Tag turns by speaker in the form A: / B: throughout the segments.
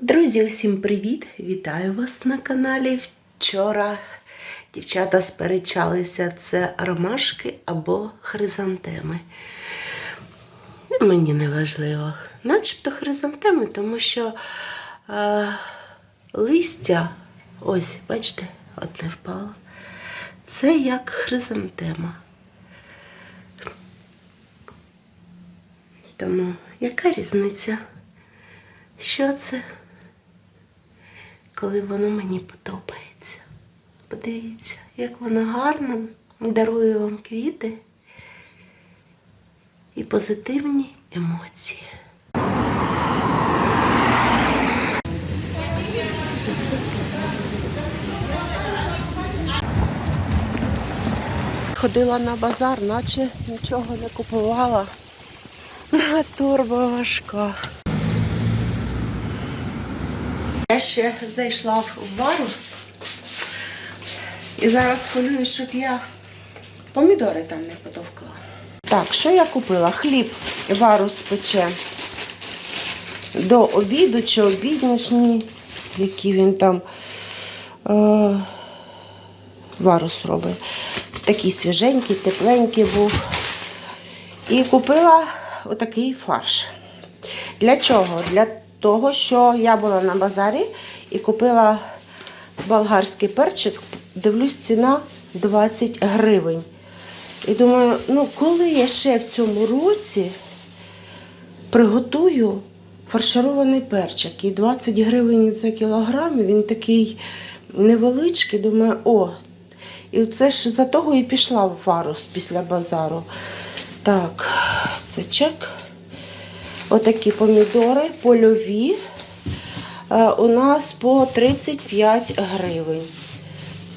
A: Друзі, усім привіт! Вітаю вас на каналі. Вчора дівчата сперечалися, це ромашки або хризантеми. Мені не важливо. Начебто хризантеми, тому що е, листя, ось, бачите, одне впало. Це як хризантема. Тому яка різниця? Що це? Коли воно мені подобається. Подивіться, як воно гарно дарує вам квіти і позитивні емоції. Ходила на базар, наче нічого не купувала. Турбо важка. Я ще зайшла в варус і зараз хвилюю, щоб я помідори там не потовкла. Так, що я купила? Хліб варус пече до обіду чи обіднішній, який він там е, варус робить. Такий свіженький, тепленький був. І купила отакий фарш. Для чого? Для того, що я була на базарі і купила болгарський перчик, дивлюсь, ціна 20 гривень. І думаю, ну коли я ще в цьому році приготую фарширований перчик і 20 гривень за кілограм, він такий невеличкий, думаю, о, і це ж за того і пішла в варус після базару. Так, це чек. Отакі помідори польові. Е, У нас по 35 гривень.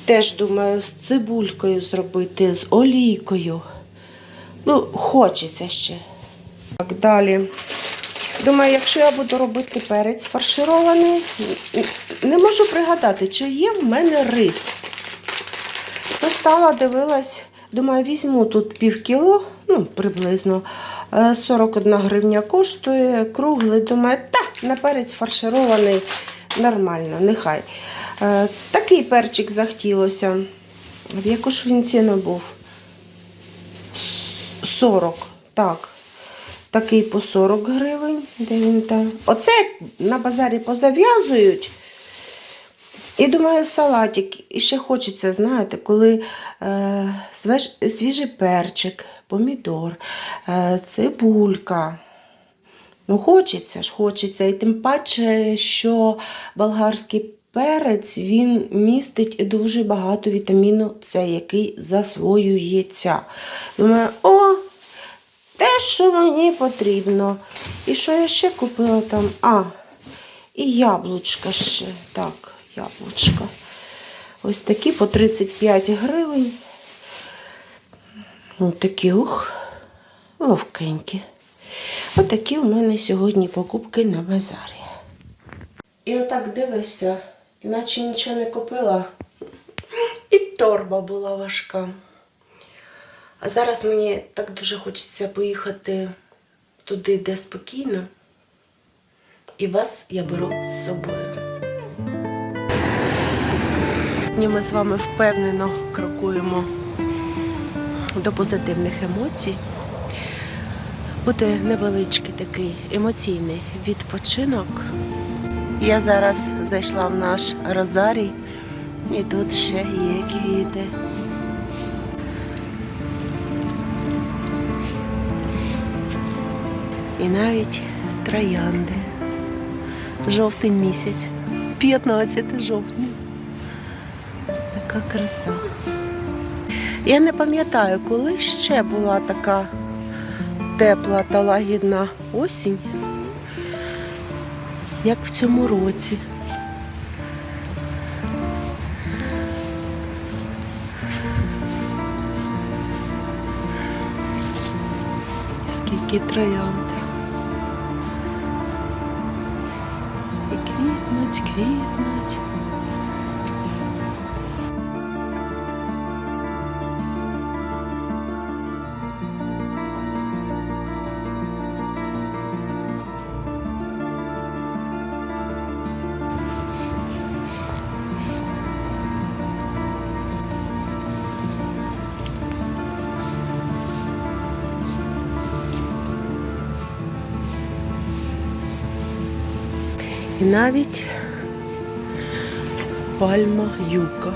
A: Теж думаю, з цибулькою зробити, з олійкою. Ну, хочеться ще. Так, далі. Думаю, якщо я буду робити перець фарширований, не можу пригадати, чи є в мене рис. Достала, дивилась, думаю, візьму тут пів кіло, ну, приблизно. Е, 41 гривня коштує, круглий, думаю, та, на перець фарширований нормально, нехай. Е, Такий перчик захотілося. В яку ж він ціну був? 40, так. Такий по 40 гривень. Де він там? Оце на базарі позав'язують. І думаю, салатик. І ще хочеться, знаєте, коли е, свеж, свіжий перчик, помідор, е, цибулька. Ну, хочеться ж, хочеться. І тим паче, що болгарський перець він містить дуже багато вітаміну С, який засвоюється. Думаю, о, те, що мені потрібно. І що я ще купила там? А, і яблучка ще. Так, яблучка. Ось такі по 35 гривень. Ось такі, ух, ловкенькі. Отакі у мене сьогодні покупки на базарі. І отак дивишся, іначе нічого не купила. І торба була важка. А зараз мені так дуже хочеться поїхати туди, де спокійно. І вас я беру з собою. Сьогодні ми з вами впевнено крокуємо до позитивних емоцій. Буде невеличкий такий емоційний відпочинок. Я зараз зайшла в наш розарій, і тут ще є квіти. І навіть троянди. Жовтий місяць, 15 жовтня. Така краса. Я не пам'ятаю, коли ще була така тепла та лагідна осінь, як в цьому році. Скільки троянд. І квітнуть, квітнуть. І навіть пальма юка.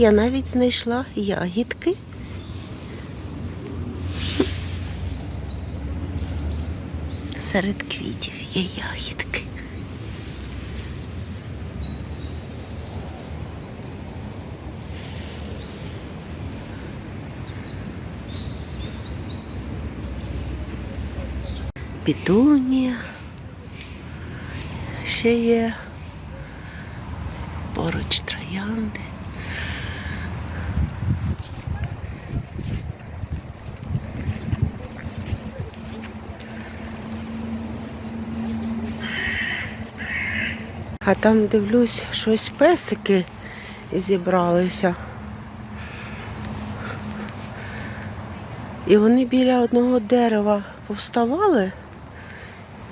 A: Я навіть знайшла ягідки. Серед квітів є ягідки. Пітунія. Ще є поруч троянди. А там дивлюсь, щось песики зібралися. І вони біля одного дерева повставали,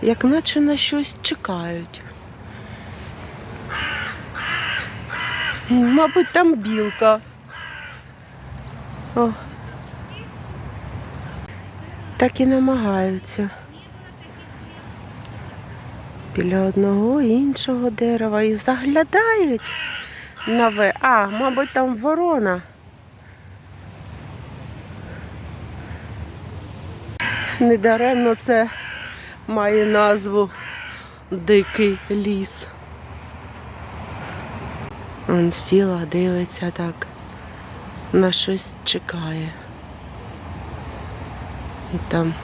A: як наче на щось чекають. Мабуть, там білка. О. Так і намагаються біля одного іншого дерева і заглядають на ви. А, мабуть, там ворона. Недаремно це має назву Дикий ліс. Он сіла, дивиться так, на щось чекає. І там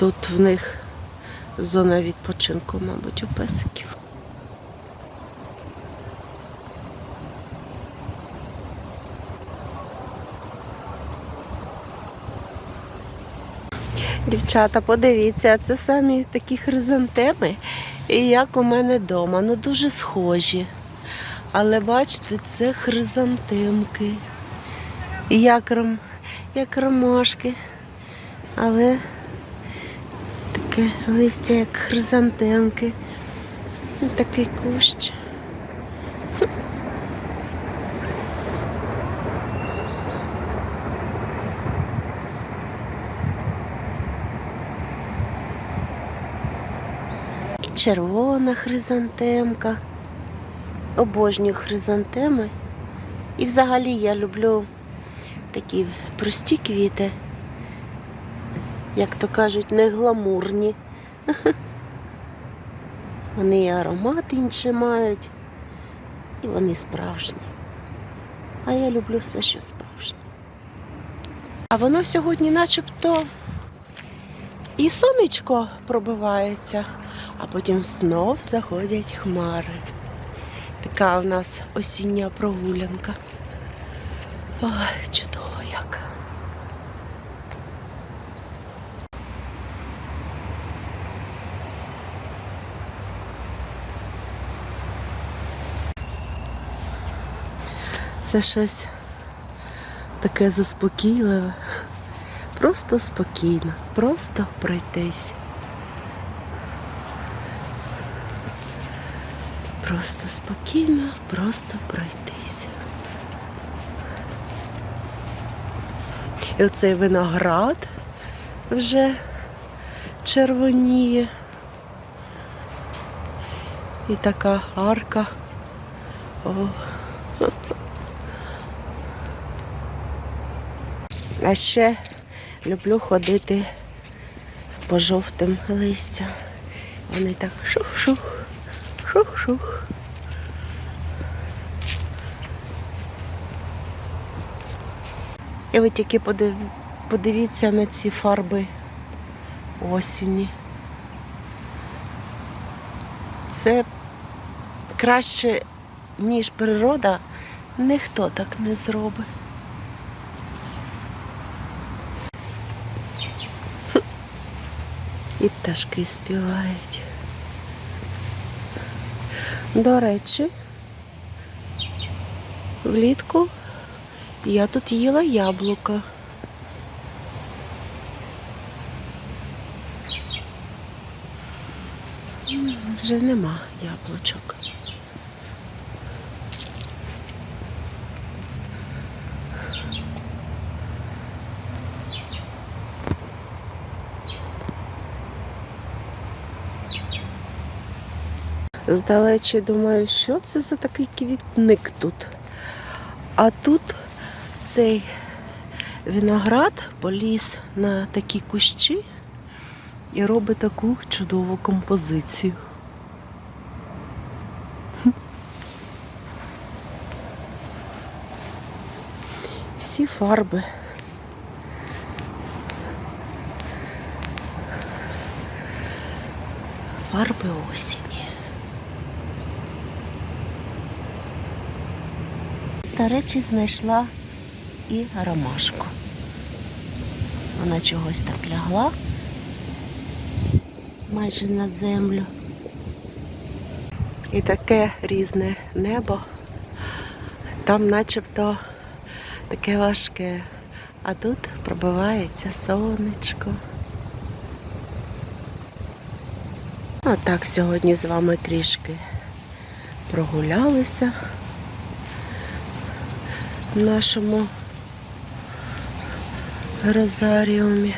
A: Тут в них зона відпочинку, мабуть, у песиків. Дівчата, подивіться, це самі такі хризантеми, і як у мене вдома. Ну дуже схожі. Але бачите, це хризантемки. Як, ром... як ромашки. Але таке листя, як хризантемки. Такий кущ. Червона хризантемка. Обожнюю хризантеми. І взагалі я люблю такі прості квіти як то кажуть, не гламурні. Вони і аромат інший мають, і вони справжні. А я люблю все, що справжнє. А воно сьогодні начебто і сонечко пробивається, а потім знов заходять хмари. Така у нас осіння прогулянка. Ой, чудово як. Це щось таке заспокійливе. Просто спокійно, просто пройтись. Просто спокійно, просто пройтись. І оцей виноград вже червоніє. І така арка. О. А ще люблю ходити по жовтим листям. Вони так шух-шух, шух-шух. І ви тільки подивіться на ці фарби осені. Це краще, ніж природа, ніхто так не зробить. І пташки співають. До речі, влітку я тут їла яблука. Вже нема яблучок. Здалечі думаю, що це за такий квітник тут. А тут цей виноград поліз на такі кущі і робить таку чудову композицію. Всі фарби. Фарби осені. Та речі знайшла і ромашку. Вона чогось так лягла майже на землю. І таке різне небо. Там начебто таке важке, а тут пробивається сонечко. Отак сьогодні з вами трішки прогулялися нашому розаріумі.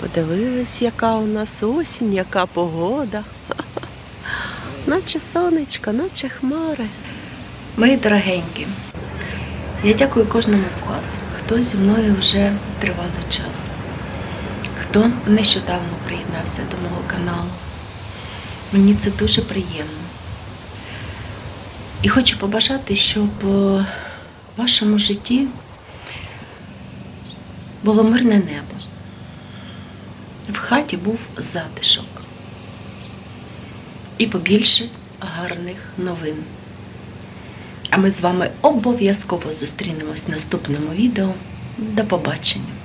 A: Подивились, яка у нас осінь, яка погода. Наче сонечко, наче хмари. Мої дорогенькі, я дякую кожному з вас, хто зі мною вже тривалий час, хто нещодавно приєднався до мого каналу. Мені це дуже приємно. І хочу побажати, щоб е, в вашому житті було мирне небо. В хаті був затишок. І побільше гарних новин. А ми з вами обов'язково зустрінемось в наступному відео. До побачення!